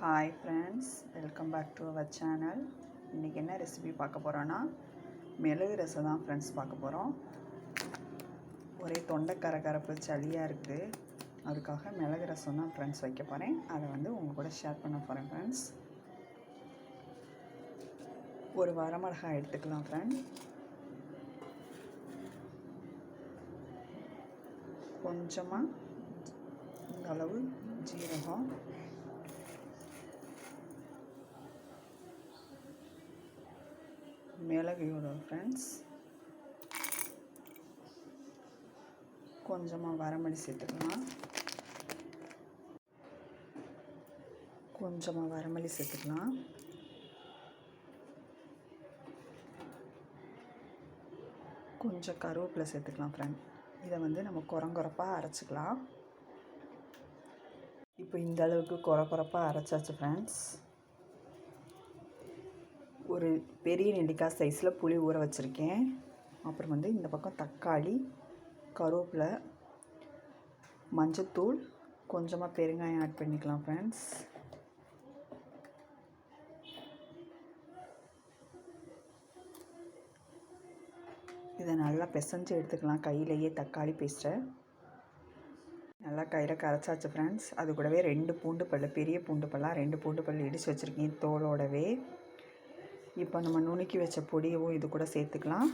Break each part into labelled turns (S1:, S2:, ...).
S1: Hi friends welcome back to our channel இன்றைக்கி என்ன recipe பார்க்க போகிறோன்னா மிளகு ரசம் தான் ஃப்ரெண்ட்ஸ் பார்க்க போகிறோம் ஒரே தொண்டை கரகரப்பு சளியாக இருக்குது அதுக்காக மிளகு ரசம் தான் ஃப்ரெண்ட்ஸ் வைக்க போகிறேன் அதை வந்து உங்கள் கூட ஷேர் பண்ண போகிறேன் ஃப்ரெண்ட்ஸ் ஒரு வரமிளகாய் எடுத்துக்கலாம் ஃப்ரெண்ட் கொஞ்சமாக இந்த அளவு ஜீரகம். மிளகையோட ஃப்ரெண்ட்ஸ் கொஞ்சமாக வரமல்லி சேர்த்துக்கலாம். கொஞ்சமாக வரமல்லி சேர்த்துக்கலாம். கொஞ்சம் கருவேப்பிலை சேர்த்துக்கலாம் ஃப்ரெண்ட் இதை வந்து நம்ம குறங்குறப்பாக அரைச்சிக்கலாம். இப்போ இந்த அளவுக்கு குறை குறப்பாக அரைச்சாச்சு ஃப்ரெண்ட்ஸ் ஒரு பெரிய நெல்லிக்காய் சைஸில் புளி ஊற வச்சுருக்கேன். அப்புறம் வந்து இந்த பக்கம் தக்காளி கருவேப்பிலை மஞ்சத்தூள் கொஞ்சமாக பெருங்காயம் ஆட் பண்ணிக்கலாம் ஃப்ரெண்ட்ஸ் இதை நல்லா பிசைஞ்சு எடுத்துக்கலாம். கையிலையே தக்காளி பேஸ்ட்டை நல்லா கையில் கரைச்சாச்சு ஃப்ரெண்ட்ஸ் அது கூடவே ரெண்டு பூண்டு பல் பெரிய பூண்டு பல்லாம் ரெண்டு பூண்டு பல் இடித்து வச்சுருக்கேன் தோலோடவே. இப்போ நம்ம நுணுக்கி வச்ச பொடியவும் இது கூட சேர்த்துக்கலாம்.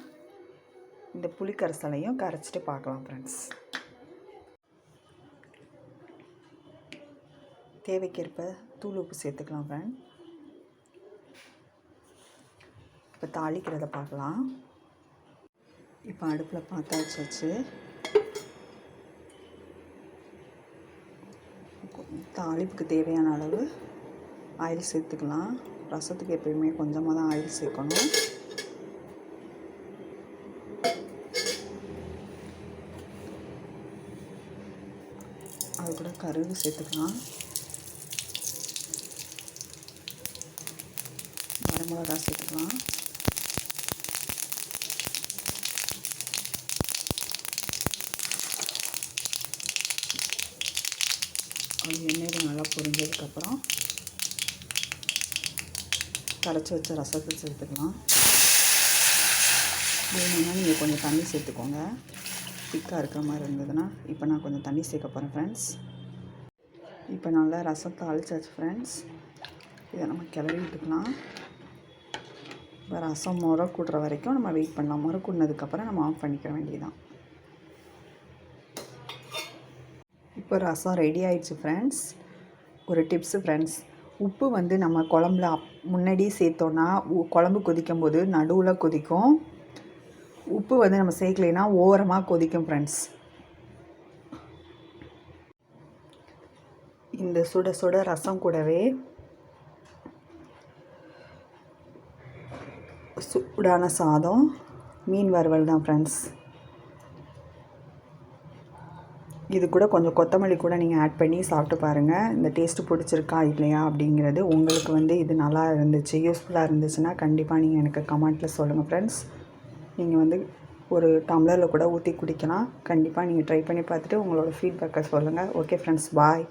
S1: இந்த புளி கரைசலையும் கரைச்சிட்டு பார்க்கலாம் ஃப்ரெண்ட்ஸ் தேவைக்கேற்ப தூள் உப்பு சேர்த்துக்கலாம் ஃப்ரெண்ட் இப்போ தாளிக்கிறத பார்க்கலாம். இப்போ அடுப்பில் பார்த்தா வச்சாச்சு தாளிப்புக்கு தேவையான அளவு ஆயில் சேர்த்துக்கலாம். ரசத்துக்கு எப்பயுமே கொஞ்சமாக தான் ஆயில் சேர்க்கணும். அது கூட கருகு சேர்த்துக்கலாம். வரமிளகா சேர்த்துக்கலாம். அது எண்ணெயில் நல்லா பொரிஞ்சதுக்கப்புறம் கரைச்சி வச்ச ரசத்தை சேர்த்துக்கலாம். வேணும்னா நீங்கள் கொஞ்சம் தண்ணி சேர்த்துக்கோங்க. திக்காக இருக்கிற மாதிரி இருந்ததுன்னா இப்போ நான் கொஞ்சம் தண்ணி சேர்க்க போகிறேன் ஃப்ரெண்ட்ஸ் இப்போ நல்லா ரசம் தாளிச்சாச்சு ஃப்ரெண்ட்ஸ் இதை நம்ம கிளறி விட்டுக்கலாம். இப்போ ரசம் முறை கூடுற வரைக்கும் நம்ம வெயிட் பண்ணலாம். முறை கூடினதுக்கப்புறம் நம்ம ஆஃப் பண்ணிக்க வேண்டியதான் இப்போ ரசம் ரெடி ஆயிடுச்சு ஃப்ரெண்ட்ஸ் ஒரு டிப்ஸு ஃப்ரெண்ட்ஸ் உப்பு வந்து நம்ம குழம்புல அப் முன்னாடி சேர்த்தோன்னா குழம்பு கொதிக்கும் போது நடுவில் கொதிக்கும். உப்பு வந்து நம்ம சேர்க்கலைன்னா ஓரமாக கொதிக்கும் ஃப்ரெண்ட்ஸ் இந்த சுட சுட ரசம் கூடவே சூடான சாதம் மீன் வறுவல் தான் ஃப்ரெண்ட்ஸ் இது கூட கொஞ்சம் கொத்தமல்லி கூட நீங்கள் ஆட் பண்ணி சாப்பிட்டு பாருங்கள் இந்த டேஸ்ட்டு பிடிச்சிருக்கா இல்லையா அப்படிங்கிறது உங்களுக்கு வந்து இது நல்லா இருந்துச்சு யூஸ்ஃபுல்லாக இருந்துச்சுன்னா கண்டிப்பாக நீங்கள் எனக்கு கமெண்ட்டில் சொல்லுங்கள் ஃப்ரெண்ட்ஸ் நீங்கள் வந்து ஒரு டம்ளரில் கூட ஊற்றி குடிக்கலாம். கண்டிப்பாக நீங்கள் ட்ரை பண்ணி பார்த்துட்டு உங்களோட ஃபீட்பேக்கை சொல்லுங்கள் ஓகே ஃப்ரெண்ட்ஸ் பாய்